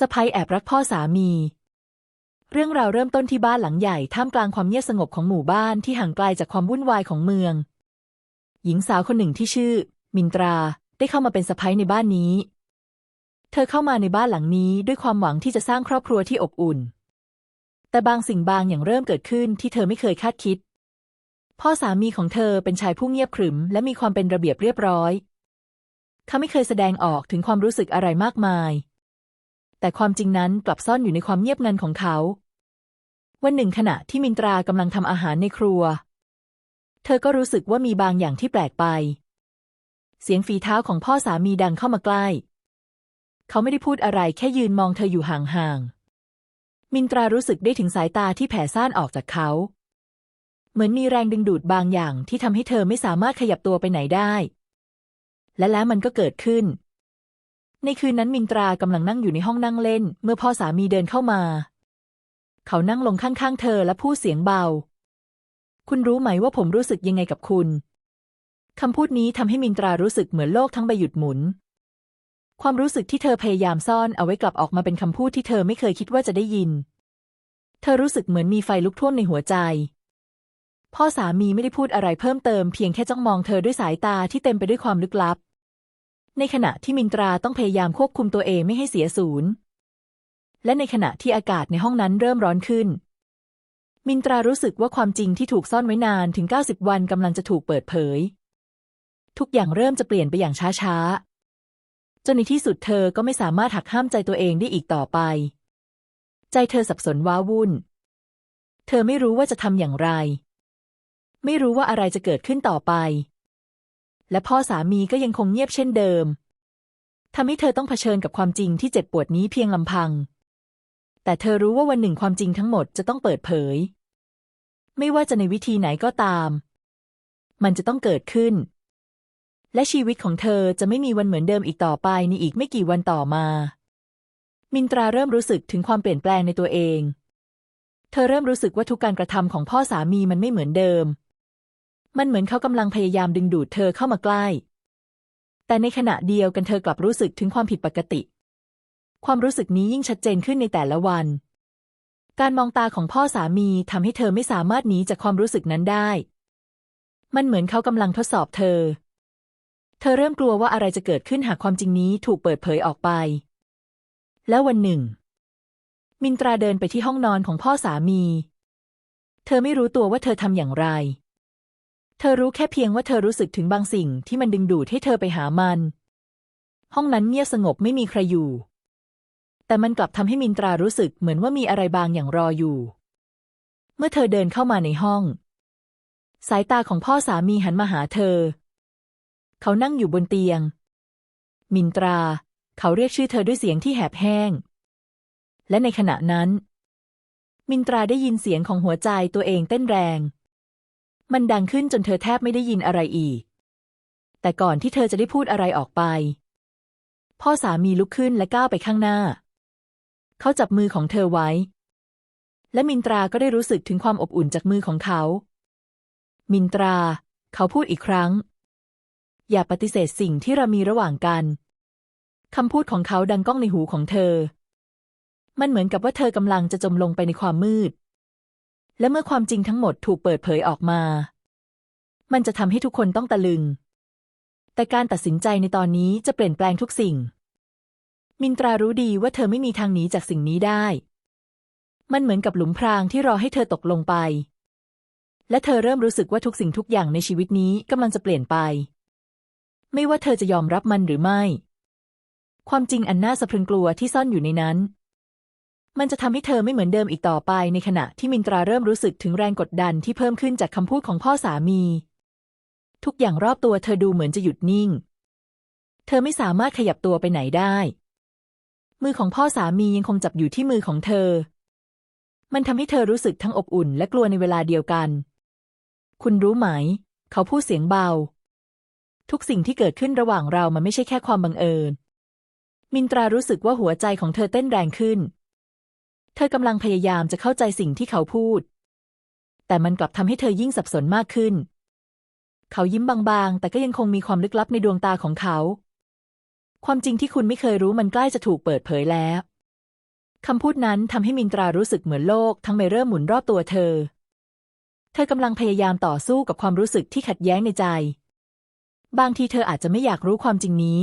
สะพ้ยแอบรักพ่อสามี เรื่องราวเริ่มต้นที่บ้านหลังใหญ่ท่ามกลางความเงียบสงบของหมู่บ้านที่ห่างไกลจากความวุ่นวายของเมือง หญิงสาวคนหนึ่งที่ชื่อ มินตราได้เข้ามาเป็นสะพ้ยในบ้านนี้ เธอเข้ามาในบ้านหลังนี้ด้วยความหวังที่จะสร้างครอบครัวที่อบอุ่น แต่บางสิ่งบางอย่างเริ่มเกิดขึ้นที่เธอไม่เคยคาดคิด พ่อสามีของเธอเป็นชายผู้เงียบขรึม และมีความเป็นระเบียบเรียบร้อย เขาไม่เคยแสดงออกถึงความรู้สึกอะไรมากมาย แต่ความจริงนั้นกลับซ่อนอยู่ในความเงียบงันของเขา วันหนึ่งขณะที่มินตรากำลังทำอาหารในครัว เธอก็รู้สึกว่ามีบางอย่างที่แปลกไป เสียงฝีเท้าของพ่อสามีดังเข้ามาใกล้ เขาไม่ได้พูดอะไรแค่ยืนมองเธออยู่ห่างๆ มินตรารู้สึกได้ถึงสายตาที่แผ่ซ่านออกจากเขา เหมือนมีแรงดึงดูดบางอย่างที่ทำให้เธอไม่สามารถขยับตัวไปไหนได้ และแล้วมันก็เกิดขึ้น ในคืนนั้นมินตรากำลังนั่งอยู่ในห้องนั่งเล่น เมื่อพ่อสามีเดินเข้ามา เขานั่งลงข้างๆเธอและพูดเสียงเบา คุณรู้ไหมว่าผมรู้สึกยังไงกับคุณคำพูดนี้ทำให้มินตรารู้สึกเหมือนโลกทั้งใบหยุดหมุน ความรู้สึกที่เธอพยายามซ่อนเอาไว้กลับออกมาเป็นคำพูดที่เธอไม่เคยคิดว่าจะได้ยิน เธอรู้สึกเหมือนมีไฟลุกท่วมในหัวใจ พ่อสามีไม่ได้พูดอะไรเพิ่มเติมเพียงแค่จ้องมองเธอด้วยสายตาที่เต็มไปด้วยความลึกลับ ในขณะที่มินตราต้องพยายามควบคุมตัวเองไม่ให้เสียศูนย์ และในขณะที่อากาศในห้องนั้นเริ่มร้อนขึ้น มินตรารู้สึกว่าความจริงที่ถูกซ่อนไว้นานถึง 90 วันกำลังจะถูกเปิดเผย ทุกอย่างเริ่มจะเปลี่ยนไปอย่างช้าๆ จนในที่สุดเธอก็ไม่สามารถหักห้ามใจตัวเองได้อีกต่อไป ใจเธอสับสนว้าวุ่น เธอไม่รู้ว่าจะทำอย่างไร ไม่รู้ว่าอะไรจะเกิดขึ้นต่อไป และพ่อสามีก็ยังคงเงียบเช่นเดิมทำให้เธอต้องเผชิญกับความจริงที่เจ็บปวดนี้เพียงลำพัง แต่เธอรู้ว่าวันหนึ่งความจริงทั้งหมดจะต้องเปิดเผย ไม่ว่าจะในวิธีไหนก็ตาม มันจะต้องเกิดขึ้น และชีวิตของเธอจะไม่มีวันเหมือนเดิมอีกต่อไปในอีกไม่กี่วันต่อมา มินตราเริ่มรู้สึกถึงความเปลี่ยนแปลงในตัวเอง เธอเริ่มรู้สึกว่าทุกการกระทำของพ่อสามีมันไม่เหมือนเดิม มันเหมือนเขากำลังพยายามดึงดูดเธอเข้ามาใกล้ แต่ในขณะเดียวกันเธอกลับรู้สึกถึงความผิดปกติ ความรู้สึกนี้ยิ่งชัดเจนขึ้นในแต่ละวัน การมองตาของพ่อสามีทำให้เธอไม่สามารถหนีจากความรู้สึกนั้นได้ มันเหมือนเขากำลังทดสอบเธอ เธอเริ่มกลัวว่าอะไรจะเกิดขึ้นหากความจริงนี้ถูกเปิดเผยออกไป แล้ววันหนึ่ง มินตราเดินไปที่ห้องนอนของพ่อสามี เธอไม่รู้ตัวว่าเธอทำอย่างไร เธอรู้แค่เพียงว่าเธอรู้สึกถึงบางสิ่งที่มันดึงดูดให้เธอไปหามัน ห้องนั้นเงียบสงบไม่มีใครอยู่ แต่มันกลับทำให้มินตรารู้สึกเหมือนว่ามีอะไรบางอย่างรออยู่ เมื่อเธอเดินเข้ามาในห้อง สายตาของพ่อสามีหันมาหาเธอ เขานั่งอยู่บนเตียง มินตรา เขาเรียกชื่อเธอด้วยเสียงที่แหบแห้ง และในขณะนั้น มินตราได้ยินเสียงของหัวใจตัวเองเต้นแรง มันดังขึ้นจนเธอแทบไม่ได้ยินอะไรอีก แต่ก่อนที่เธอจะได้พูดอะไรออกไป พ่อสามีลุกขึ้นและก้าวไปข้างหน้า เขาจับมือของเธอไว้ และมินตราก็ได้รู้สึกถึงความอบอุ่นจากมือของเขา มินตรา เขาพูดอีกครั้ง อย่าปฏิเสธสิ่งที่เรามีระหว่างกันคำพูดของเขาดังก้องในหูของเธอ มันเหมือนกับว่าเธอกำลังจะจมลงไปในความมืด และเมื่อความจริงทั้งหมดถูกเปิดเผยออกมา มันจะทำให้ทุกคนต้องตะลึง แต่การตัดสินใจในตอนนี้จะเปลี่ยนแปลงทุกสิ่ง มินตรารู้ดีว่าเธอไม่มีทางหนีจากสิ่งนี้ได้ มันเหมือนกับหลุมพรางที่รอให้เธอตกลงไป และเธอเริ่มรู้สึกว่าทุกสิ่งทุกอย่างในชีวิตนี้กำลังจะเปลี่ยนไป ไม่ว่าเธอจะยอมรับมันหรือไม่ ความจริงอันน่าสะพรึงกลัวที่ซ่อนอยู่ในนั้น มันจะทำให้เธอไม่เหมือนเดิมอีกต่อไป ในขณะที่มินตราเริ่มรู้สึกถึงแรงกดดันที่เพิ่มขึ้นจากคำพูดของพ่อสามี ทุกอย่างรอบตัวเธอดูเหมือนจะหยุดนิ่ง เธอไม่สามารถขยับตัวไปไหนได้ มือของพ่อสามียังคงจับอยู่ที่มือของเธอ มันทำให้เธอรู้สึกทั้งอบอุ่นและกลัวในเวลาเดียวกัน คุณรู้ไหม เขาพูดเสียงเบา ทุกสิ่งที่เกิดขึ้นระหว่างเรามันไม่ใช่แค่ความบังเอิญมินตรารู้สึกว่าหัวใจของเธอเต้นแรงขึ้น เธอกำลังพยายามจะเข้าใจสิ่งที่เขาพูด แต่มันกลับทำให้เธอยิ่งสับสนมากขึ้น เขายิ้มบางๆ แต่ก็ยังคงมีความลึกลับในดวงตาของเขา ความจริงที่คุณไม่เคยรู้มันใกล้จะถูกเปิดเผยแล้วคำพูดนั้นทำให้มินตรารู้สึกเหมือนโลก ทั้งใบเริ่มหมุนรอบตัวเธอ เธอกำลังพยายามต่อสู้กับความรู้สึกที่ขัดแย้งในใจ บางทีเธออาจจะไม่อยากรู้ความจริงนี้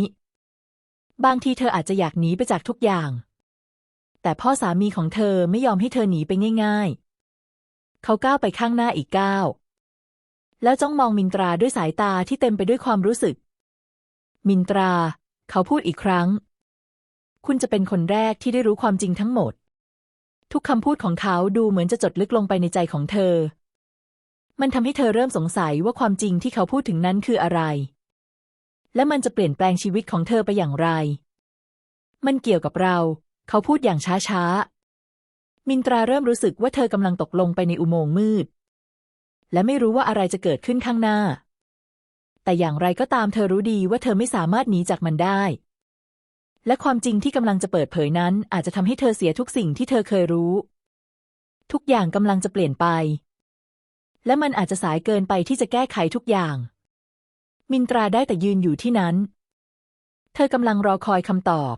บางทีเธออาจจะอยากหนีไปจากทุกอย่าง แต่พ่อสามีของเธอไม่ยอมให้เธอหนีไปง่ายๆ เขาก้าวไปข้างหน้าอีกก้าว แล้วจ้องมองมินตราด้วยสายตาที่เต็มไปด้วยความรู้สึก มินตรา เขาพูดอีกครั้ง คุณจะเป็นคนแรกที่ได้รู้ความจริงทั้งหมด ทุกคำพูดของเขาดูเหมือนจะจดลึกลงไปในใจของเธอ มันทำให้เธอเริ่มสงสัยว่าความจริงที่เขาพูดถึงนั้นคืออะไร และมันจะเปลี่ยนแปลงชีวิตของเธอไปอย่างไร มันเกี่ยวกับเรา เขาพูดอย่างช้าๆ มินตราเริ่มรู้สึกว่าเธอกำลังตกลงไปในอุโมงค์มืด และไม่รู้ว่าอะไรจะเกิดขึ้นข้างหน้า แต่อย่างไรก็ตามเธอรู้ดีว่าเธอไม่สามารถหนีจากมันได้ และความจริงที่กำลังจะเปิดเผยนั้น อาจจะทำให้เธอเสียทุกสิ่งที่เธอเคยรู้ ทุกอย่างกำลังจะเปลี่ยนไป และมันอาจจะสายเกินไปที่จะแก้ไขทุกอย่าง มินตราได้แต่ยืนอยู่ที่นั้น เธอกำลังรอคอยคำตอบ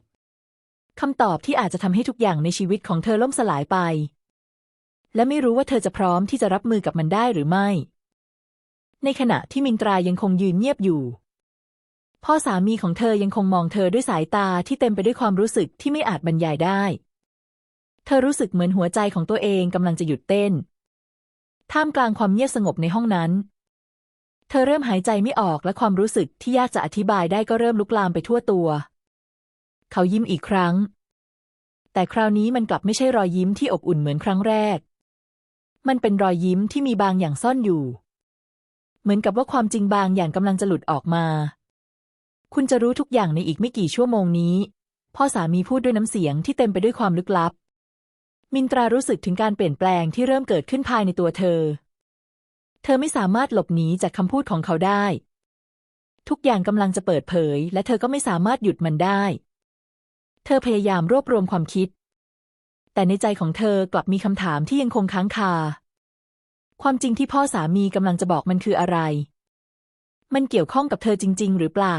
คำตอบที่อาจจะทำให้ทุกอย่างในชีวิตของเธอล่มสลายไป และไม่รู้ว่าเธอจะพร้อมที่จะรับมือกับมันได้หรือไม่ ในขณะที่มินตรายังคงยืนเงียบอยู่ พ่อสามีของเธอยังคงมองเธอด้วยสายตาที่เต็มไปด้วยความรู้สึกที่ไม่อาจบรรยายได้ เธอรู้สึกเหมือนหัวใจของตัวเองกำลังจะหยุดเต้น ท่ามกลางความเงียบสงบในห้องนั้น เธอเริ่มหายใจไม่ออกและความรู้สึกที่ยากจะอธิบายได้ก็เริ่มลุกลามไปทั่วตัว เขายิ้มอีกครั้ง แต่คราวนี้มันกลับไม่ใช่รอยยิ้มที่อบอุ่นเหมือนครั้งแรก มันเป็นรอยยิ้มที่มีบางอย่างซ่อนอยู่ เหมือนกับว่าความจริงบางอย่างกำลังจะหลุดออกมา คุณจะรู้ทุกอย่างในอีกไม่กี่ชั่วโมงนี้ พ่อสามีพูดด้วยน้ำเสียงที่เต็มไปด้วยความลึกลับ มินตรารู้สึกถึงการเปลี่ยนแปลงที่เริ่มเกิดขึ้นภายในตัวเธอ เธอไม่สามารถหลบหนีจากคำพูดของเขาได้ทุกอย่างกำลังจะเปิดเผย และเธอก็ไม่สามารถหยุดมันได้ เธอพยายามรวบรวมความคิด แต่ในใจของเธอกลับมีคำถามที่ยังคงค้างคา ความจริงที่พ่อสามีกำลังจะบอกมันคืออะไร มันเกี่ยวข้องกับเธอจริง ๆ หรือเปล่า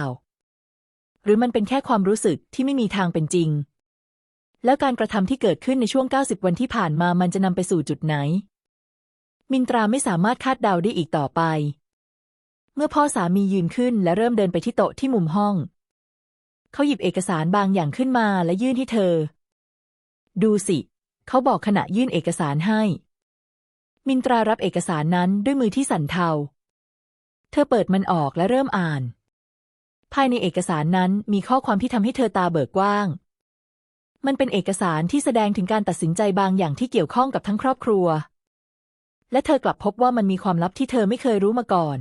หรือมันเป็นแค่ความรู้สึกที่ไม่มีทางเป็นจริง แล้วการกระทำที่เกิดขึ้นในช่วง 90 วันที่ผ่านมามันจะนำไปสู่จุดไหน มินตราไม่สามารถคาดเดาได้อีกต่อไปเมื่อพ่อสามียืนขึ้นและเริ่มเดินไปที่โต๊ะที่มุมห้อง เขาหยิบเอกสารบางอย่างขึ้นมาและยื่นให้เธอ ดูสิ เขาบอกขณะยื่นเอกสารให้ มินตรารับเอกสารนั้นด้วยมือที่สั่นเทา เธอเปิดมันออกและเริ่มอ่าน ภายในเอกสารนั้นมีข้อความที่ทำให้เธอตาเบิกกว้าง มันเป็นเอกสารที่แสดงถึงการตัดสินใจบางอย่างที่เกี่ยวข้องกับทั้งครอบครัว และเธอกลับพบว่ามันมีความลับที่เธอไม่เคยรู้มาก่อน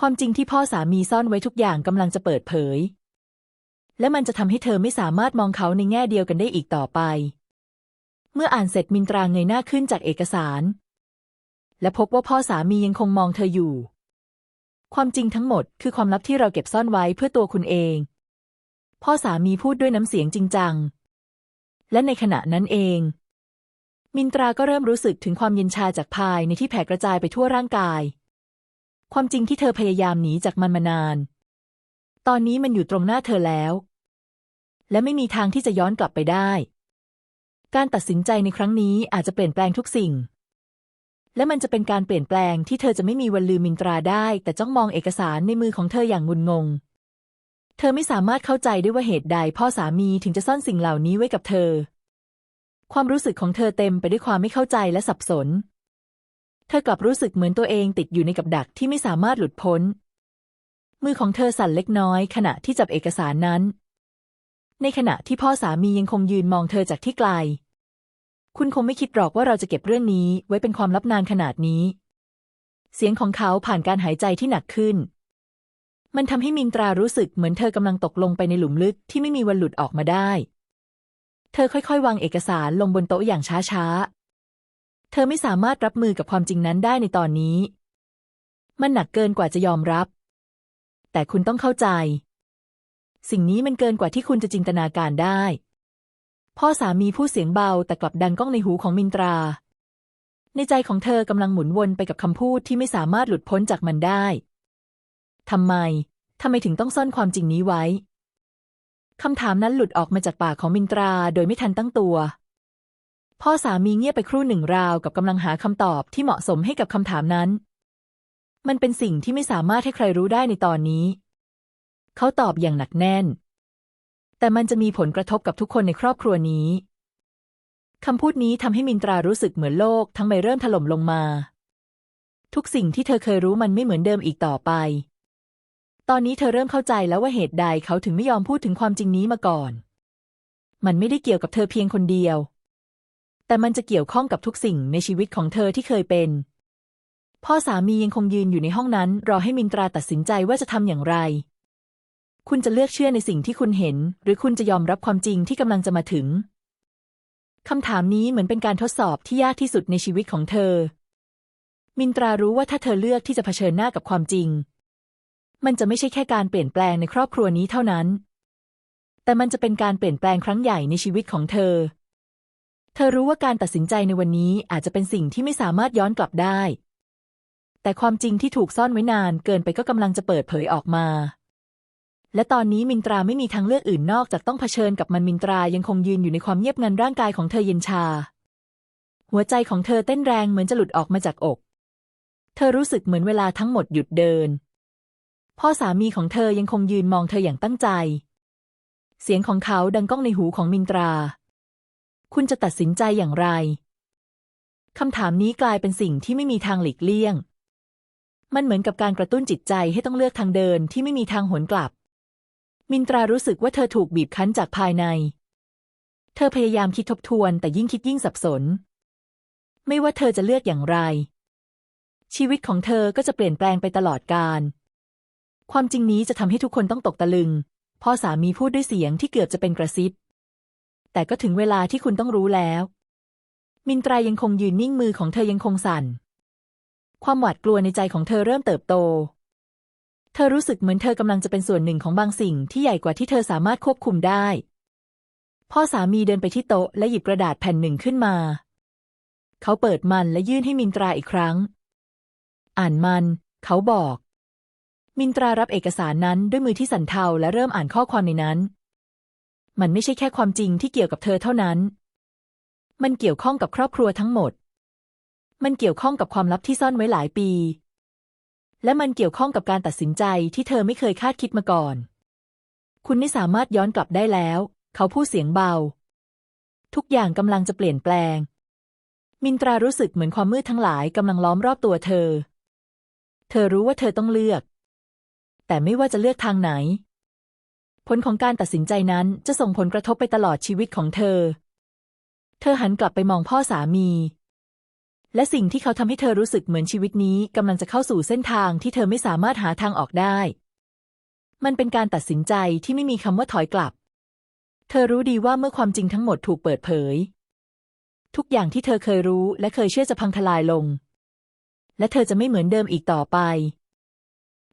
ความจริงที่พ่อสามีซ่อนไว้ทุกอย่างกำลังจะเปิดเผย และมันจะทำให้เธอไม่สามารถมองเขาในแง่เดียวกันได้อีกต่อไป เมื่ออ่านเสร็จมินตราเงยหน้าขึ้นจากเอกสาร และพบว่าพ่อสามียังคงมองเธออยู่ ความจริงทั้งหมดคือความลับที่เราเก็บซ่อนไว้เพื่อตัวคุณเอง พ่อสามีพูดด้วยน้ำเสียงจริงจัง และในขณะนั้นเอง มินตราก็เริ่มรู้สึกถึงความเย็นชาจากภายในที่แผ่กระจายไปทั่วร่างกาย ความจริงที่เธอพยายามหนีจากมันมานานตอนนี้มันอยู่ตรงหน้าเธอแล้ว และไม่มีทางที่จะย้อนกลับไปได้ การตัดสินใจในครั้งนี้อาจจะเปลี่ยนแปลงทุกสิ่ง และมันจะเป็นการเปลี่ยนแปลงที่เธอจะไม่มีวันลืมมินตราได้ แต่จ้องมองเอกสารในมือของเธออย่างงุนงง เธอไม่สามารถเข้าใจได้ว่าเหตุใดพ่อสามีถึงจะซ่อนสิ่งเหล่านี้ไว้กับเธอ ความรู้สึกของเธอเต็มไปด้วยความไม่เข้าใจและสับสน เธอกลับรู้สึกเหมือนตัวเองติดอยู่ในกับดักที่ไม่สามารถหลุดพ้น มือของเธอสั่นเล็กน้อยขณะที่จับเอกสารนั้น ในขณะที่พ่อสามียังคงยืนมองเธอจากที่ไกล คุณคงไม่คิดหรอกว่าเราจะเก็บเรื่องนี้ไว้เป็นความลับนานขนาดนี้ เสียงของเขาผ่านการหายใจที่หนักขึ้น มันทำให้มินตรารู้สึกเหมือนเธอกำลังตกลงไปในหลุมลึกที่ไม่มีวันหลุดออกมาได้ เธอค่อยๆ วางเอกสารลงบนโต๊ะอย่างช้าๆ เธอไม่สามารถรับมือกับความจริงนั้นได้ในตอนนี้ มันหนักเกินกว่าจะยอมรับ แต่คุณต้องเข้าใจ สิ่งนี้มันเกินกว่าที่คุณจะจินตนาการได้ พ่อสามีพูดเสียงเบาแต่กลับดังก้องในหูของมินตรา ในใจของเธอกำลังหมุนวนไปกับคำพูดที่ไม่สามารถหลุดพ้นจากมันได้ทำไมทำไมถึงต้องซ่อนความจริงนี้ไว้คำถามนั้นหลุดออกมาจากปากของมินตราโดยไม่ทันตั้งตัว พ่อสามีเงียบไปครู่หนึ่งราวกับกำลังหาคำตอบที่เหมาะสมให้กับคำถามนั้น มันเป็นสิ่งที่ไม่สามารถให้ใครรู้ได้ในตอนนี้ เขาตอบอย่างหนักแน่น แต่มันจะมีผลกระทบกับทุกคนในครอบครัวนี้คำพูดนี้ทำให้มินตรารู้สึกเหมือนโลกทั้งใบเริ่มถล่มลงมา ทุกสิ่งที่เธอเคยรู้มันไม่เหมือนเดิมอีกต่อไป ตอนนี้เธอเริ่มเข้าใจแล้วว่าเหตุใดเขาถึงไม่ยอมพูดถึงความจริงนี้มาก่อน มันไม่ได้เกี่ยวกับเธอเพียงคนเดียว แต่มันจะเกี่ยวข้องกับทุกสิ่งในชีวิตของเธอที่เคยเป็น พ่อสามียังคงยืนอยู่ในห้องนั้น รอให้มินตราตัดสินใจว่าจะทำอย่างไร คุณจะเลือกเชื่อในสิ่งที่คุณเห็น หรือคุณจะยอมรับความจริงที่กำลังจะมาถึงคำถามนี้เหมือนเป็นการทดสอบที่ยากที่สุดในชีวิตของเธอ มินตรารู้ว่าถ้าเธอเลือกที่จะเผชิญหน้ากับความจริง มันจะไม่ใช่แค่การเปลี่ยนแปลงในครอบครัวนี้เท่านั้น แต่มันจะเป็นการเปลี่ยนแปลงครั้งใหญ่ในชีวิตของเธอ เธอรู้ว่าการตัดสินใจในวันนี้อาจจะเป็นสิ่งที่ไม่สามารถย้อนกลับได้ แต่ความจริงที่ถูกซ่อนไว้นานเกินไปก็กำลังจะเปิดเผยออกมา และตอนนี้มินตราไม่มีทางเลือกอื่นนอกจากต้องเผชิญกับมันมินตรายังคงยืนอยู่ในความเงียบงันร่างกายของเธอเย็นชา หัวใจของเธอเต้นแรงเหมือนจะหลุดออกมาจากอก เธอรู้สึกเหมือนเวลาทั้งหมดหยุดเดิน พ่อสามีของเธอยังคงยืนมองเธออย่างตั้งใจ เสียงของเขาดังก้องในหูของมินตรา คุณจะตัดสินใจอย่างไรคำถามนี้กลายเป็นสิ่งที่ไม่มีทางหลีกเลี่ยง มันเหมือนกับการกระตุ้นจิตใจให้ต้องเลือกทางเดินที่ไม่มีทางหวนกลับ มินตรารู้สึกว่าเธอถูกบีบคั้นจากภายใน เธอพยายามคิดทบทวนแต่ยิ่งคิดยิ่งสับสน ไม่ว่าเธอจะเลือกอย่างไร ชีวิตของเธอก็จะเปลี่ยนแปลงไปตลอดกาล ความจริงนี้จะทำให้ทุกคนต้องตกตะลึงพ่อสามีพูดด้วยเสียงที่เกือบจะเป็นกระซิบ แต่ก็ถึงเวลาที่คุณต้องรู้แล้ว มินตรายังคงยืนนิ่งมือของเธอยังคงสั่น ความหวาดกลัวในใจของเธอเริ่มเติบโต เธอรู้สึกเหมือนเธอกำลังจะเป็นส่วนหนึ่งของบางสิ่งที่ใหญ่กว่าที่เธอสามารถควบคุมได้ พ่อสามีเดินไปที่โต๊ะและหยิบกระดาษแผ่นหนึ่งขึ้นมา เขาเปิดมันและยื่นให้มินตราอีกครั้ง อ่านมัน เขาบอก มินตรารับเอกสารนั้นด้วยมือที่สั่นเทาและเริ่มอ่านข้อความในนั้น มันไม่ใช่แค่ความจริงที่เกี่ยวกับเธอเท่านั้น มันเกี่ยวข้องกับครอบครัวทั้งหมด มันเกี่ยวข้องกับความลับที่ซ่อนไว้หลายปี และมันเกี่ยวข้องกับการตัดสินใจที่เธอไม่เคยคาดคิดมาก่อน คุณไม่สามารถย้อนกลับได้แล้ว เขาพูดเสียงเบา ทุกอย่างกำลังจะเปลี่ยนแปลง มินตรารู้สึกเหมือนความมืดทั้งหลายกำลังล้อมรอบตัวเธอ เธอรู้ว่าเธอต้องเลือก แต่ไม่ว่าจะเลือกทางไหน ผลของการตัดสินใจนั้นจะส่งผลกระทบไปตลอดชีวิตของเธอ เธอหันกลับไปมองพ่อสามี และสิ่งที่เขาทำให้เธอรู้สึกเหมือนชีวิตนี้กำลังจะเข้าสู่เส้นทางที่เธอไม่สามารถหาทางออกได้ มันเป็นการตัดสินใจที่ไม่มีคำว่าถอยกลับ เธอรู้ดีว่าเมื่อความจริงทั้งหมดถูกเปิดเผย ทุกอย่างที่เธอเคยรู้และเคยเชื่อจะพังทลายลง และเธอจะไม่เหมือนเดิมอีกต่อไป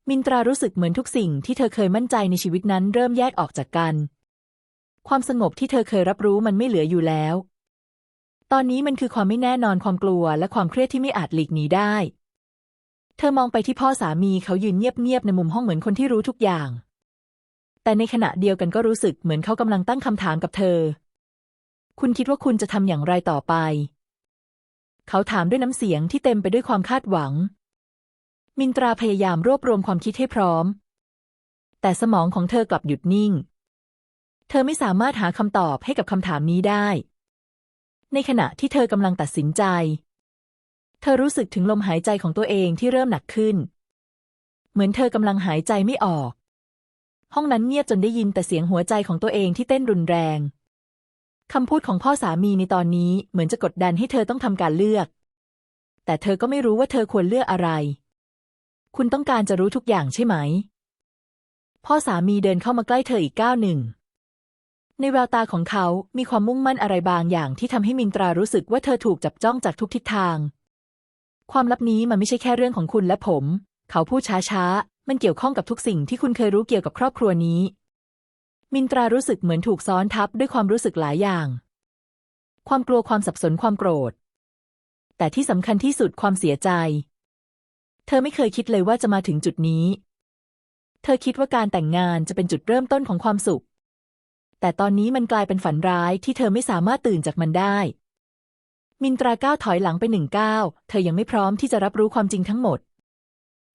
มินตรารู้สึกเหมือนทุกสิ่งที่เธอเคยมั่นใจในชีวิตนั้นเริ่มแยกออกจากกัน ความสงบที่เธอเคยรับรู้มันไม่เหลืออยู่แล้ว ตอนนี้มันคือความไม่แน่นอนความกลัวและความเครียดที่ไม่อาจหลีกหนีได้ เธอมองไปที่พ่อสามีเขายืนเงียบๆในมุมห้องเหมือนคนที่รู้ทุกอย่าง แต่ในขณะเดียวกันก็รู้สึกเหมือนเขากำลังตั้งคำถามกับเธอ คุณคิดว่าคุณจะทำอย่างไรต่อไป เขาถามด้วยน้ำเสียงที่เต็มไปด้วยความคาดหวัง มินตราพยายามรวบรวมความคิดให้พร้อม แต่สมองของเธอกลับหยุดนิ่ง เธอไม่สามารถหาคำตอบให้กับคำถามนี้ได้ ในขณะที่เธอกำลังตัดสินใจ เธอรู้สึกถึงลมหายใจของตัวเองที่เริ่มหนักขึ้น เหมือนเธอกำลังหายใจไม่ออก ห้องนั้นเงียบจนได้ยินแต่เสียงหัวใจของตัวเองที่เต้นรุนแรงคำพูดของพ่อสามีในตอนนี้เหมือนจะกดดันให้เธอต้องทำการเลือก แต่เธอก็ไม่รู้ว่าเธอควรเลือกอะไร คุณต้องการจะรู้ทุกอย่างใช่ไหม พ่อสามีเดินเข้ามาใกล้เธออีกก้าวหนึ่ง ในแววตาของเขา มีความมุ่งมั่นอะไรบางอย่างที่ทำให้มินตรารู้สึกว่าเธอถูกจับจ้องจากทุกทิศทาง ความลับนี้มันไม่ใช่แค่เรื่องของคุณและผม เขาพูดช้าๆ มันเกี่ยวข้องกับทุกสิ่งที่คุณเคยรู้เกี่ยวกับครอบครัวนี้ มินตรารู้สึกเหมือนถูกซ้อนทับด้วยความรู้สึกหลายอย่าง ความกลัวความสับสนความโกรธ แต่ที่สำคัญที่สุดความเสียใจ เธอไม่เคยคิดเลยว่าจะมาถึงจุดนี้ เธอคิดว่าการแต่งงานจะเป็นจุดเริ่มต้นของความสุข แต่ตอนนี้มันกลายเป็นฝันร้ายที่เธอไม่สามารถตื่นจากมันได้ มินตราก้าวถอยหลังไปหนึ่งก้าว เธอยังไม่พร้อมที่จะรับรู้ความจริงทั้งหมด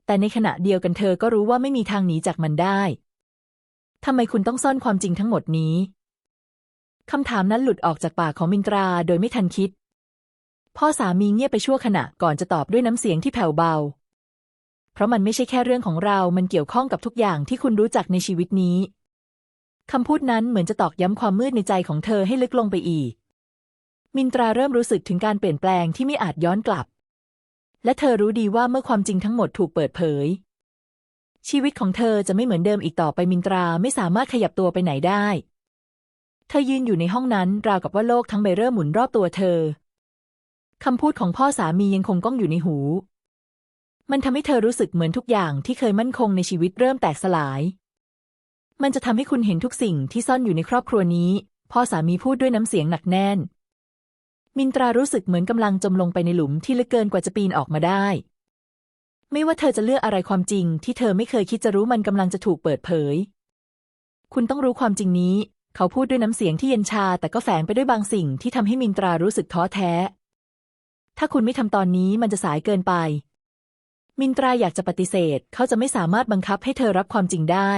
แต่ในขณะเดียวกันเธอก็รู้ว่าไม่มีทางหนีจากมันได้ทำไมคุณต้องซ่อนความจริงทั้งหมดนี้คำถามนั้นหลุดออกจากปากของมินตราโดยไม่ทันคิด พ่อสามีเงียบไปชั่วขณะก่อนจะตอบด้วยน้ำเสียงที่แผ่วเบา เพราะมันไม่ใช่แค่เรื่องของเรา มันเกี่ยวข้องกับทุกอย่างที่คุณรู้จักในชีวิตนี้ คำพูดนั้นเหมือนจะตอกย้ำความมืดในใจของเธอให้ลึกลงไปอีก มินตราเริ่มรู้สึกถึงการเปลี่ยนแปลงที่ไม่อาจย้อนกลับ และเธอรู้ดีว่าเมื่อความจริงทั้งหมดถูกเปิดเผย ชีวิตของเธอจะไม่เหมือนเดิมอีกต่อไปมินตราไม่สามารถขยับตัวไปไหนได้ เธอยืนอยู่ในห้องนั้นราวกับว่าโลกทั้งใบเริ่มหมุนรอบตัวเธอคำพูดของพ่อสามียังคงก้องอยู่ในหู มันทำให้เธอรู้สึกเหมือนทุกอย่างที่เคยมั่นคงในชีวิตเริ่มแตกสลาย มันจะทำให้คุณเห็นทุกสิ่งที่ซ่อนอยู่ในครอบครัวนี้พ่อสามีพูดด้วยน้ำเสียงหนักแน่น มินตรารู้สึกเหมือนกำลังจมลงไปในหลุมที่ลึกเกินกว่าจะปีนออกมาได้ ไม่ว่าเธอจะเลือกอะไรความจริง ที่เธอไม่เคยคิดจะรู้มันกำลังจะถูกเปิดเผย คุณต้องรู้ความจริงนี้ เขาพูดด้วยน้ำเสียงที่เย็นชา แต่ก็แฝงไปด้วยบางสิ่งที่ทำให้มินตรารู้สึกท้อแท้ ถ้าคุณไม่ทำตอนนี้มันจะสายเกินไป มินตราอยากจะปฏิเสธ เขาจะไม่สามารถบังคับให้เธอรับความจริงได้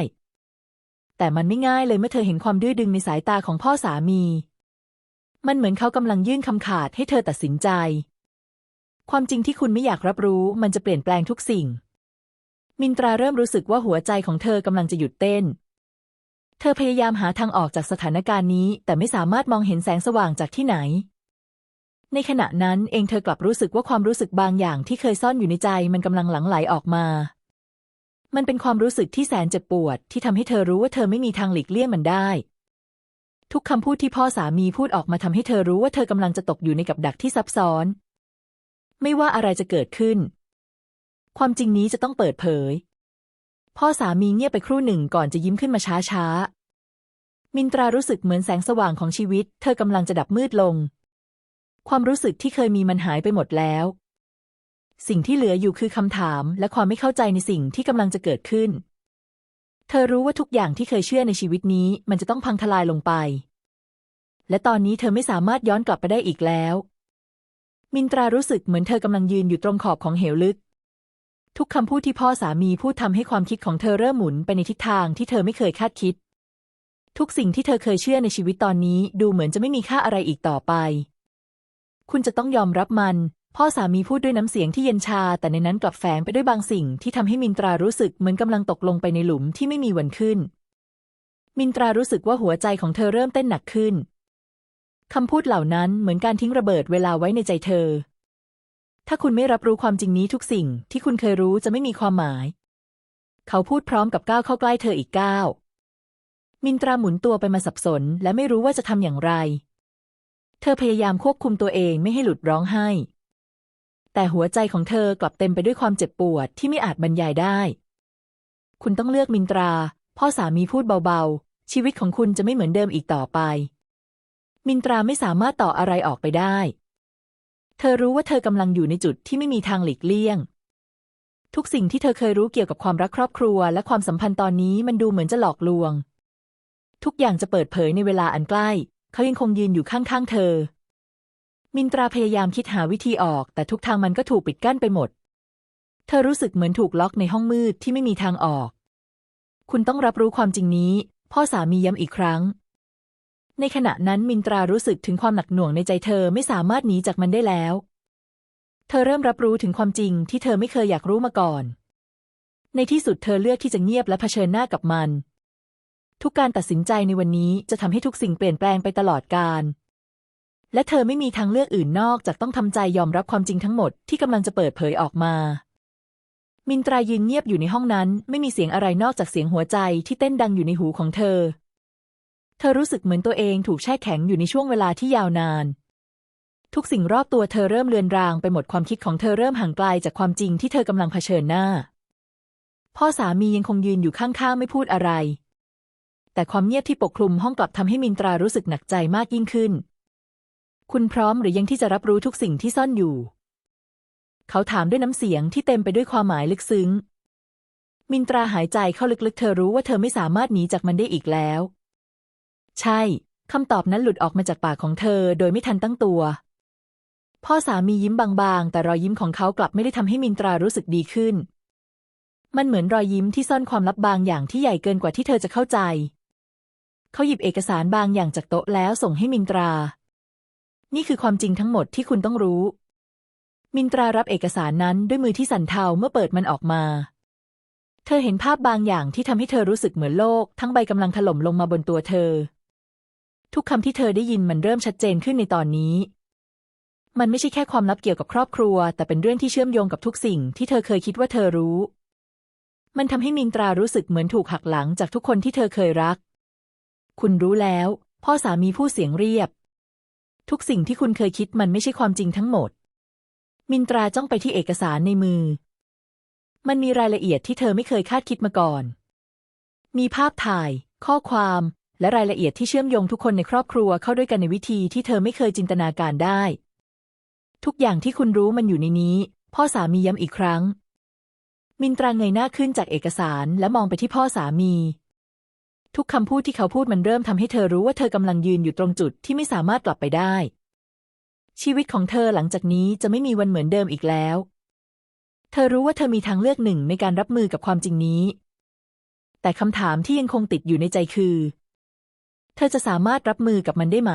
แต่มันไม่ง่ายเลยเมื่อเธอเห็นความดื้อดึงในสายตาของพ่อสามี มันเหมือนเขากำลังยื่นคำขาดให้เธอตัดสินใจ ความจริงที่คุณไม่อยากรับรู้มันจะเปลี่ยนแปลงทุกสิ่ง มินตราเริ่มรู้สึกว่าหัวใจของเธอกำลังจะหยุดเต้น เธอพยายามหาทางออกจากสถานการณ์นี้ แต่ไม่สามารถมองเห็นแสงสว่างจากที่ไหน ในขณะนั้นเองเธอกลับรู้สึกว่าความรู้สึกบางอย่างที่เคยซ่อนอยู่ในใจมันกำลังหลั่งไหลออกมา มันเป็นความรู้สึกที่แสนเจ็บปวด ที่ทำให้เธอรู้ว่าเธอไม่มีทางหลีกเลี่ยงมันได้ ทุกคำพูดที่พ่อสามีพูดออกมาทำให้เธอรู้ว่าเธอกำลังจะตกอยู่ในกับดักที่ซับซ้อน ไม่ว่าอะไรจะเกิดขึ้น ความจริงนี้จะต้องเปิดเผย พ่อสามีเงียบไปครู่หนึ่งก่อนจะยิ้มขึ้นมาช้าๆ มินตรารู้สึกเหมือนแสงสว่างของชีวิต เธอกำลังจะดับมืดลง ความรู้สึกที่เคยมีมันหายไปหมดแล้ว สิ่งที่เหลืออยู่คือคำถามและความไม่เข้าใจในสิ่งที่กำลังจะเกิดขึ้น เธอรู้ว่าทุกอย่างที่เคยเชื่อในชีวิตนี้ มันจะต้องพังทลายลงไป และตอนนี้เธอไม่สามารถย้อนกลับไปได้อีกแล้ว มินตรารู้สึกเหมือนเธอกำลังยืนอยู่ตรงขอบของเหวลึก ทุกคำพูดที่พ่อสามีพูดทำให้ความคิดของเธอเริ่มหมุนไปในทิศทางที่เธอไม่เคยคาดคิด ทุกสิ่งที่เธอเคยเชื่อในชีวิตตอนนี้ ดูเหมือนจะไม่มีค่าอะไรอีกต่อไปคุณจะต้องยอมรับมัน พ่อสามีพูดด้วยน้ำเสียงที่เย็นชา แต่ในนั้นกลับแฝงไปด้วยบางสิ่งที่ทำให้มินตรารู้สึกเหมือนกำลังตกลงไปในหลุมที่ไม่มีวันขึ้น มินตรารู้สึกว่าหัวใจของเธอเริ่มเต้นหนักขึ้นคำพูดเหล่านั้นเหมือนการทิ้งระเบิดเวลาไว้ในใจเธอ ถ้าคุณไม่รับรู้ความจริงนี้ทุกสิ่งที่คุณเคยรู้จะไม่มีความหมาย เขาพูดพร้อมกับก้าวเข้าใกล้เธออีกก้าวมินตราหมุนตัวไปมาสับสน และไม่รู้ว่าจะทำอย่างไร เธอพยายามควบคุมตัวเองไม่ให้หลุดร้องไห้ แต่หัวใจของเธอกลับเต็มไปด้วยความเจ็บปวดที่ไม่อาจบรรยายได้ คุณต้องเลือกมินตรา พ่อสามีพูดเบาๆ ชีวิตของคุณจะไม่เหมือนเดิมอีกต่อไป มินตราไม่สามารถต่ออะไรออกไปได้ เธอรู้ว่าเธอกำลังอยู่ในจุดที่ไม่มีทางหลีกเลี่ยง ทุกสิ่งที่เธอเคยรู้เกี่ยวกับความรักครอบครัว และความสัมพันธ์ตอนนี้มันดูเหมือนจะหลอกลวง ทุกอย่างจะเปิดเผยในเวลาอันใกล้ เขายังคงยืนอยู่ข้างๆเธอ มินตราพยายามคิดหาวิธีออก แต่ทุกทางมันก็ถูกปิดกั้นไปหมด เธอรู้สึกเหมือนถูกล็อกในห้องมืดที่ไม่มีทางออก คุณต้องรับรู้ความจริงนี้ พ่อสามีย้ำอีกครั้ง ในขณะนั้นมินตรารู้สึกถึงความหนักหน่วงในใจเธอไม่สามารถหนีจากมันได้แล้ว เธอเริ่มรับรู้ถึงความจริงที่เธอไม่เคยอยากรู้มาก่อน ในที่สุดเธอเลือกที่จะเงียบและเผชิญหน้ากับมัน ทุกการตัดสินใจในวันนี้จะทำให้ทุกสิ่งเปลี่ยนแปลงไปตลอดกาล และเธอไม่มีทางเลือกอื่นนอกจากต้องทำใจยอมรับความจริงทั้งหมดที่กำลังจะเปิดเผยออกมา มินตรายืนเงียบอยู่ในห้องนั้น ไม่มีเสียงอะไรนอกจากเสียงหัวใจที่เต้นดังอยู่ในหูของเธอ เธอรู้สึกเหมือนตัวเองถูกแช่แข็งอยู่ในช่วงเวลาที่ยาวนาน ทุกสิ่งรอบตัวเธอเริ่มเลือนรางไปหมดความคิดของเธอเริ่มห่างไกลจากความจริงที่เธอกำลังเผชิญหน้า พ่อสามียังคงยืนอยู่ข้างๆไม่พูดอะไร แต่ความเงียบที่ปกคลุมห้องกลับทำให้มินตรารู้สึกหนักใจมากยิ่งขึ้น คุณพร้อมหรือยังที่จะรับรู้ทุกสิ่งที่ซ่อนอยู่ เขาถามด้วยน้ำเสียงที่เต็มไปด้วยความหมายลึกซึ้ง มินตราหายใจเข้าลึกๆ เธอรู้ว่าเธอไม่สามารถหนีจากมันได้อีกแล้ว ใช่คำตอบนั้นหลุดออกมาจากปากของเธอโดยไม่ทันตั้งตัว พ่อสามียิ้มบางๆ แต่รอยยิ้มของเขากลับไม่ได้ทำให้มินตรารู้สึกดีขึ้น มันเหมือนรอยยิ้มที่ซ่อนความลับบางอย่างที่ใหญ่เกินกว่าที่เธอจะเข้าใจ เขาหยิบเอกสารบางอย่างจากโต๊ะแล้วส่งให้มินตรา นี่คือความจริงทั้งหมดที่คุณต้องรู้ มินตรารับเอกสารนั้นด้วยมือที่สั่นเทาเมื่อเปิดมันออกมา เธอเห็นภาพบางอย่างที่ทำให้เธอรู้สึกเหมือนโลก ทั้งใบกำลังถล่มลงมาบนตัวเธอ ทุกคำที่เธอได้ยินมันเริ่มชัดเจนขึ้นในตอนนี้ มันไม่ใช่แค่ความลับเกี่ยวกับครอบครัว แต่เป็นเรื่องที่เชื่อมโยงกับทุกสิ่งที่เธอเคยคิดว่าเธอรู้ มันทำให้มินตรารู้สึกเหมือนถูกหักหลังจากทุกคนที่เธอเคยรัก คุณรู้แล้ว พ่อสามีพูดเสียงเรียบ ทุกสิ่งที่คุณเคยคิดมันไม่ใช่ความจริงทั้งหมด มินตราจ้องไปที่เอกสารในมือ มันมีรายละเอียดที่เธอไม่เคยคาดคิดมาก่อน มีภาพถ่าย ข้อความ และรายละเอียดที่เชื่อมโยงทุกคนในครอบครัวเข้าด้วยกันในวิธีที่เธอไม่เคยจินตนาการได้ ทุกอย่างที่คุณรู้มันอยู่ในนี้ พ่อสามีย้ำอีกครั้ง มินตราเงยหน้าขึ้นจากเอกสารและมองไปที่พ่อสามี ทุกคำพูดที่เขาพูดมันเริ่มทำให้เธอรู้ว่าเธอกำลังยืนอยู่ตรงจุดที่ไม่สามารถกลับไปได้ ชีวิตของเธอหลังจากนี้จะไม่มีวันเหมือนเดิมอีกแล้ว เธอรู้ว่าเธอมีทางเลือกหนึ่งในการรับมือกับความจริงนี้ แต่คำถามที่ยังคงติดอยู่ในใจคือ เธอจะสามารถรับมือกับมันได้ไหม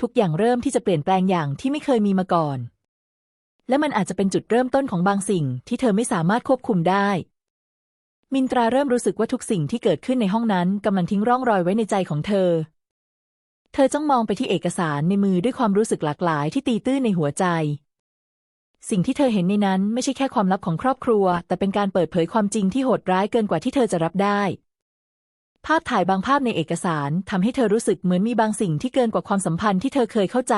ทุกอย่างเริ่มที่จะเปลี่ยนแปลงอย่างที่ไม่เคยมีมาก่อน และมันอาจจะเป็นจุดเริ่มต้นของบางสิ่งที่เธอไม่สามารถควบคุมได้ มินตราเริ่มรู้สึกว่าทุกสิ่งที่เกิดขึ้นในห้องนั้นกำลังทิ้งร่องรอยไว้ในใจของเธอ เธอจ้องมองไปที่เอกสารในมือด้วยความรู้สึกหลากหลายที่ตีตื้นในหัวใจ สิ่งที่เธอเห็นในนั้นไม่ใช่แค่ความลับของครอบครัว แต่เป็นการเปิดเผยความจริงที่โหดร้ายเกินกว่าที่เธอจะรับได้ ภาพถ่ายบางภาพในเอกสารทำให้เธอรู้สึกเหมือนมีบางสิ่งที่เกินกว่าความสัมพันธ์ที่เธอเคยเข้าใจ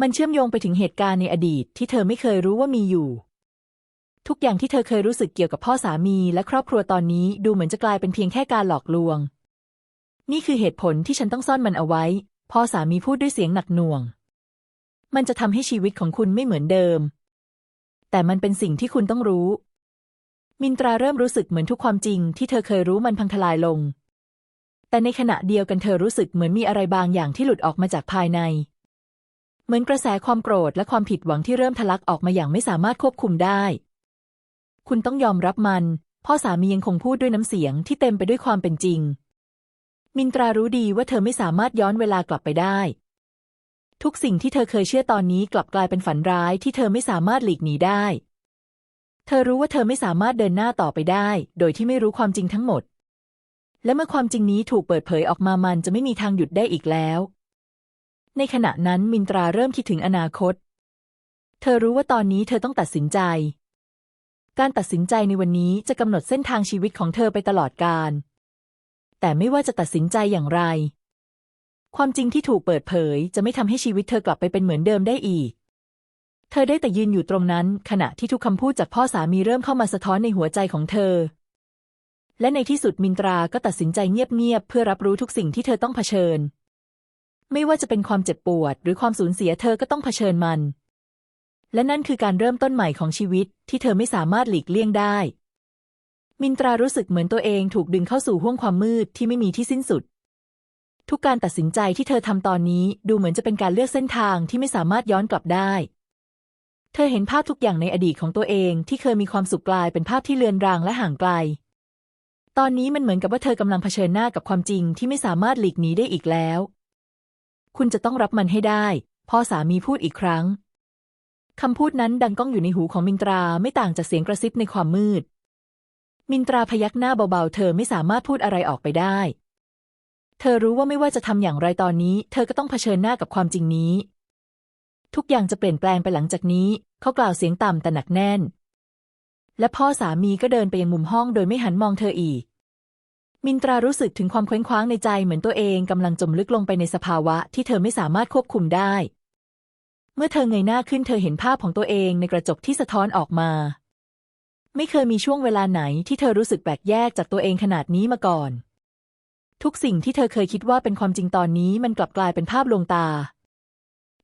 มันเชื่อมโยงไปถึงเหตุการณ์ในอดีตที่เธอไม่เคยรู้ว่ามีอยู่ ทุกอย่างที่เธอเคยรู้สึกเกี่ยวกับพ่อสามีและครอบครัวตอนนี้ดูเหมือนจะกลายเป็นเพียงแค่การหลอกลวง นี่คือเหตุผลที่ฉันต้องซ่อนมันเอาไว้ พ่อสามีพูดด้วยเสียงหนักหน่วง มันจะทำให้ชีวิตของคุณไม่เหมือนเดิม แต่มันเป็นสิ่งที่คุณต้องรู้ มินตราเริ่มรู้สึกเหมือนทุกความจริงที่เธอเคยรู้มันพังทลายลง แต่ในขณะเดียวกันเธอรู้สึกเหมือนมีอะไรบางอย่างที่หลุดออกมาจากภายใน เหมือนกระแสความโกรธและความผิดหวังที่เริ่มทะลักออกมาอย่างไม่สามารถควบคุมได้ คุณต้องยอมรับมัน พ่อสามียังคงพูดด้วยน้ำเสียงที่เต็มไปด้วยความเป็นจริง มินตรารู้ดีว่าเธอไม่สามารถย้อนเวลากลับไปได้ ทุกสิ่งที่เธอเคยเชื่อตอนนี้กลับกลายเป็นฝันร้ายที่เธอไม่สามารถหลีกหนีได้ เธอรู้ว่าเธอไม่สามารถเดินหน้าต่อไปได้ โดยที่ไม่รู้ความจริงทั้งหมด และเมื่อความจริงนี้ถูกเปิดเผยออกมามันจะไม่มีทางหยุดได้อีกแล้ว ในขณะนั้นมินตราเริ่มคิดถึงอนาคต เธอรู้ว่าตอนนี้เธอต้องตัดสินใจ การตัดสินใจในวันนี้จะกำหนดเส้นทางชีวิตของเธอไปตลอดกาล แต่ไม่ว่าจะตัดสินใจอย่างไร ความจริงที่ถูกเปิดเผยจะไม่ทำให้ชีวิตเธอกลับไปเป็นเหมือนเดิมได้อีก เธอได้แต่ยืนอยู่ตรงนั้น ขณะที่ทุกคำพูดจากพ่อสามีเริ่มเข้ามาสะท้อนในหัวใจของเธอ และในที่สุดมินตราก็ตัดสินใจเงียบๆเพื่อรับรู้ทุกสิ่งที่เธอต้องเผชิญ ไม่ว่าจะเป็นความเจ็บปวด หรือความสูญเสียเธอก็ต้องเผชิญมัน และนั่นคือการเริ่มต้นใหม่ของชีวิตที่เธอไม่สามารถหลีกเลี่ยงได้ มินตรารู้สึกเหมือนตัวเองถูกดึงเข้าสู่ห้วงความมืดที่ไม่มีที่สิ้นสุด ทุกการตัดสินใจที่เธอทำตอนนี้ดูเหมือนจะเป็นการเลือกเส้นทางที่ไม่สามารถย้อนกลับได้ เธอเห็นภาพทุกอย่างในอดีตของตัวเองที่เคยมีความสุขกลายเป็นภาพที่เลือนรางและห่างไกล ตอนนี้มันเหมือนกับว่าเธอกำลังเผชิญหน้ากับความจริงที่ไม่สามารถหลีกหนีได้อีกแล้ว คุณจะต้องรับมันให้ได้พ่อสามีพูดอีกครั้ง คำพูดนั้นดังก้องอยู่ในหูของมินตราไม่ต่างจากเสียงกระซิบในความมืด มินตราพยักหน้าเบาๆ เธอไม่สามารถพูดอะไรออกไปได้ เธอรู้ว่าไม่ว่าจะทำอย่างไรตอนนี้ เธอก็ต้องเผชิญหน้ากับความจริงนี้ ทุกอย่างจะเปลี่ยนแปลงไปหลังจากนี้ เขากล่าวเสียงต่ำแต่หนักแน่น และพ่อสามีก็เดินไปยังมุมห้องโดยไม่หันมองเธออีก มินตรารู้สึกถึงความเคว้งคว้างในใจเหมือนตัวเองกำลังจมลึกลงไปในสภาวะที่เธอไม่สามารถควบคุมได้ เมื่อเธอเงยหน้าขึ้นเธอเห็นภาพของตัวเองในกระจกที่สะท้อนออกมา ไม่เคยมีช่วงเวลาไหนที่เธอรู้สึกแปลกแยกจากตัวเองขนาดนี้มาก่อน ทุกสิ่งที่เธอเคยคิดว่าเป็นความจริงตอนนี้มันกลับกลายเป็นภาพลวงตา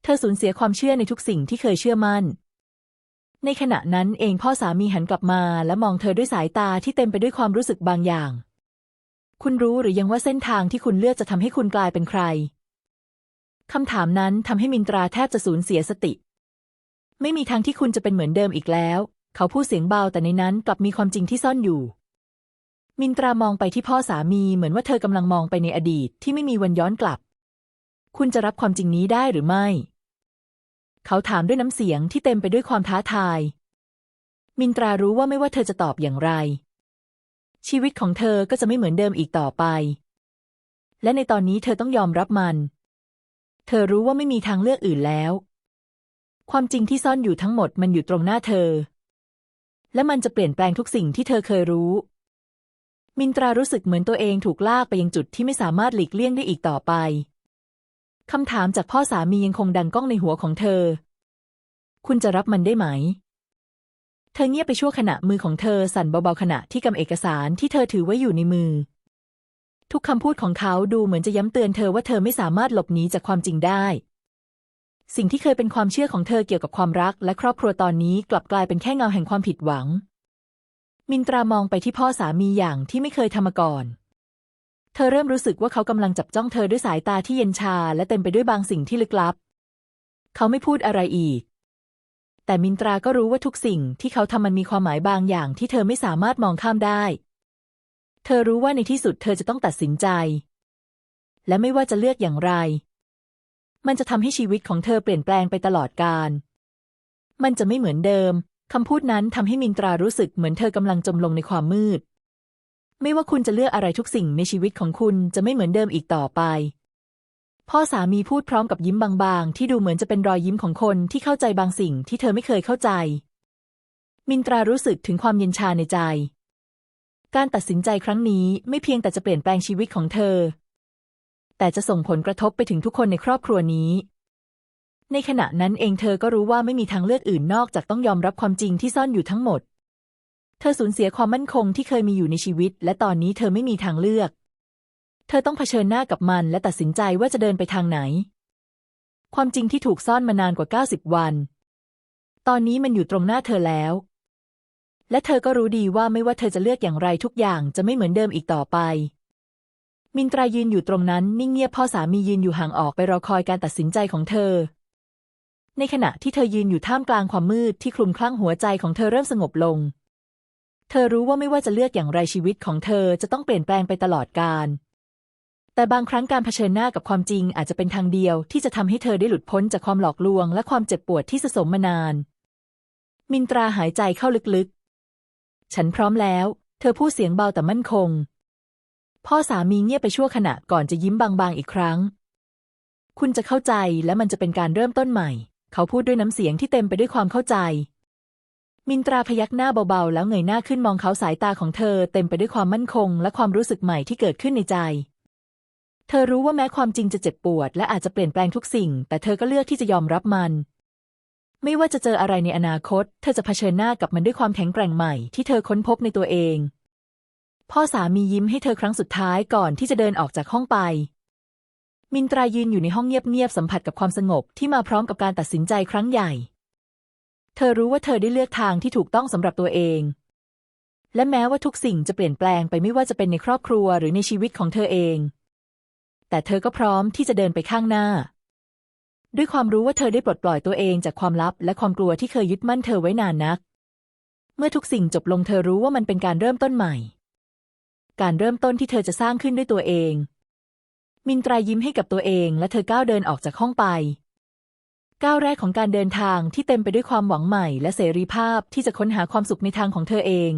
เธอสูญเสียความเชื่อในทุกสิ่งที่เคยเชื่อมั่น ในขณะนั้นเองพ่อสามีหันกลับมาและมองเธอด้วยสายตาที่เต็มไปด้วยความรู้สึกบางอย่าง คุณรู้หรือยังว่าเส้นทางที่คุณเลือกจะทำให้คุณกลายเป็นใคร คำถามนั้นทำให้มินตราแทบจะสูญเสียสติ ไม่มีทางที่คุณจะเป็นเหมือนเดิมอีกแล้ว เขาพูดเสียงเบาแต่ในนั้นกลับมีความจริงที่ซ่อนอยู่ มินตรามองไปที่พ่อสามีเหมือนว่าเธอกำลังมองไปในอดีตที่ไม่มีวันย้อนกลับ คุณจะรับความจริงนี้ได้หรือไม่ เขาถามด้วยน้ำเสียงที่เต็มไปด้วยความท้าทาย มินตรารู้ว่าไม่ว่าเธอจะตอบอย่างไร ชีวิตของเธอก็จะไม่เหมือนเดิมอีกต่อไป และในตอนนี้เธอต้องยอมรับมัน เธอรู้ว่าไม่มีทางเลือกอื่นแล้ว ความจริงที่ซ่อนอยู่ทั้งหมดมันอยู่ตรงหน้าเธอ และมันจะเปลี่ยนแปลงทุกสิ่งที่เธอเคยรู้ มินตรารู้สึกเหมือนตัวเองถูกลากไปยังจุดที่ไม่สามารถหลีกเลี่ยงได้อีกต่อไปคำถามจากพ่อสามียังคงดังก้องในหัวของเธอ คุณจะรับมันได้ไหม เธอเงียบไปชั่วขณะมือของเธอสั่นเบาๆขณะที่กำเอกสารที่เธอถือไว้อยู่ในมือ ทุกคำพูดของเขาดูเหมือนจะย้ำเตือนเธอว่าเธอไม่สามารถหลบหนีจากความจริงได้ สิ่งที่เคยเป็นความเชื่อของเธอเกี่ยวกับความรัก และครอบครัวตอนนี้กลับกลายเป็นแค่เงาแห่งความผิดหวัง มินตรามองไปที่พ่อสามีอย่างที่ไม่เคยทำมาก่อน เธอเริ่มรู้สึกว่าเขากำลังจับจ้องเธอด้วยสายตาที่เย็นชา และเต็มไปด้วยบางสิ่งที่ลึกลับ เขาไม่พูดอะไรอีก แต่มินตราก็รู้ว่าทุกสิ่งที่เขาทำมันมีความหมายบางอย่างที่เธอไม่สามารถมองข้ามได้ อรู้ว่าในที่สุดเธอจะต้องตัดสินใจ และไม่ว่าจะเลือกอย่างไร มันจะทำให้ชีวิตของเธอเปลี่ยนแปลงไปตลอดกาลมันจะไม่เหมือนเดิมคำพูดนั้นทำให้มินตรารู้สึกเหมือนเธอกำลังจมลงในความมืด ไม่ว่าคุณจะเลือกอะไรทุกสิ่งในชีวิตของคุณจะไม่เหมือนเดิมอีกต่อไป พ่อสามีพูดพร้อมกับยิ้มบางๆ ที่ดูเหมือนจะเป็นรอยยิ้มของคนที่เข้าใจบางสิ่งที่เธอไม่เคยเข้าใจ มินตรารู้สึกถึงความเย็นชาในใจ การตัดสินใจครั้งนี้ไม่เพียงแต่จะเปลี่ยนแปลงชีวิตของเธอ แต่จะส่งผลกระทบไปถึงทุกคนในครอบครัวนี้ ในขณะนั้นเองเธอก็รู้ว่าไม่มีทางเลือกอื่นนอกจากต้องยอมรับความจริงที่ซ่อนอยู่ทั้งหมด เธอสูญเสียความมั่นคงที่เคยมีอยู่ในชีวิต และตอนนี้เธอไม่มีทางเลือก เธอต้องเผชิญหน้ากับมันและตัดสินใจว่าจะเดินไปทางไหน ความจริงที่ถูกซ่อนมานานกว่า 90 วัน ตอนนี้มันอยู่ตรงหน้าเธอแล้ว และเธอก็รู้ดีว่าไม่ว่าเธอจะเลือกอย่างไรทุกอย่างจะไม่เหมือนเดิมอีกต่อไป มินตรายืนอยู่ตรงนั้นนิ่งเงียบพ่อสามียืนอยู่ห่างออกไปรอคอยการตัดสินใจของเธอ ในขณะที่เธอยืนอยู่ท่ามกลางความมืดที่คลุมคลั่งหัวใจของเธอเริ่มสงบลง เธอรู้ว่าไม่ว่าจะเลือกอย่างไรชีวิตของเธอจะต้องเปลี่ยนแปลงไปตลอดกาลแต่บางครั้งการเผชิญหน้ากับความจริงอาจจะเป็นทางเดียวที่จะทำให้เธอได้หลุดพ้นจากความหลอกลวงและความเจ็บปวดที่สะสมมานาน มินตราหายใจเข้าลึกๆ ฉันพร้อมแล้ว เธอพูดเสียงเบาแต่มั่นคง พ่อสามีเงียบไปชั่วขณะก่อนจะยิ้มบางๆอีกครั้ง คุณจะเข้าใจและมันจะเป็นการเริ่มต้นใหม่ เขาพูดด้วยน้ำเสียงที่เต็มไปด้วยความเข้าใจ มินตราพยักหน้าเบาๆ แล้วเงยหน้าขึ้นมองเขาสายตาของเธอเต็มไปด้วยความมั่นคง และความรู้สึกใหม่ที่เกิดขึ้นในใจ เธอรู้ว่าแม้ความจริงจะเจ็บปวด และอาจจะเปลี่ยนแปลงทุกสิ่ง แต่เธอก็เลือกที่จะยอมรับมัน ไม่ว่าจะเจออะไรในอนาคต เธอจะเผชิญหน้ากับมันด้วยความแข็งแกร่งใหม่ที่เธอค้นพบในตัวเอง พ่อสามียิ้มให้เธอครั้งสุดท้ายก่อนที่จะเดินออกจากห้องไป มินตรายืนอยู่ในห้องเงียบๆสัมผัสกับความสงบที่มาพร้อมกับการตัดสินใจครั้งใหญ่ เธอรู้ว่าเธอได้เลือกทางที่ถูกต้องสำหรับตัวเอง และแม้ว่าทุกสิ่งจะเปลี่ยนแปลงไปไม่ว่าจะเป็นในครอบครัวหรือในชีวิตของเธอเอง แต่เธอก็พร้อมที่จะเดินไปข้างหน้า ด้วยความรู้ว่าเธอได้ปลดปล่อยตัวเองจากความลับ และความกลัวที่เคยยึดมั่นเธอไว้นานนัก เมื่อทุกสิ่งจบลงเธอรู้ว่ามันเป็นการเริ่มต้นใหม่ การเริ่มต้นที่เธอจะสร้างขึ้นด้วยตัวเอง มินตรายิ้มให้กับตัวเองและเธอก้าวเดินออกจากห้องไป ก้าวแรกของการเดินทางที่เต็มไปด้วยความหวังใหม่ และเสรีภาพที่จะค้นหาความสุขในทางของเธอเอง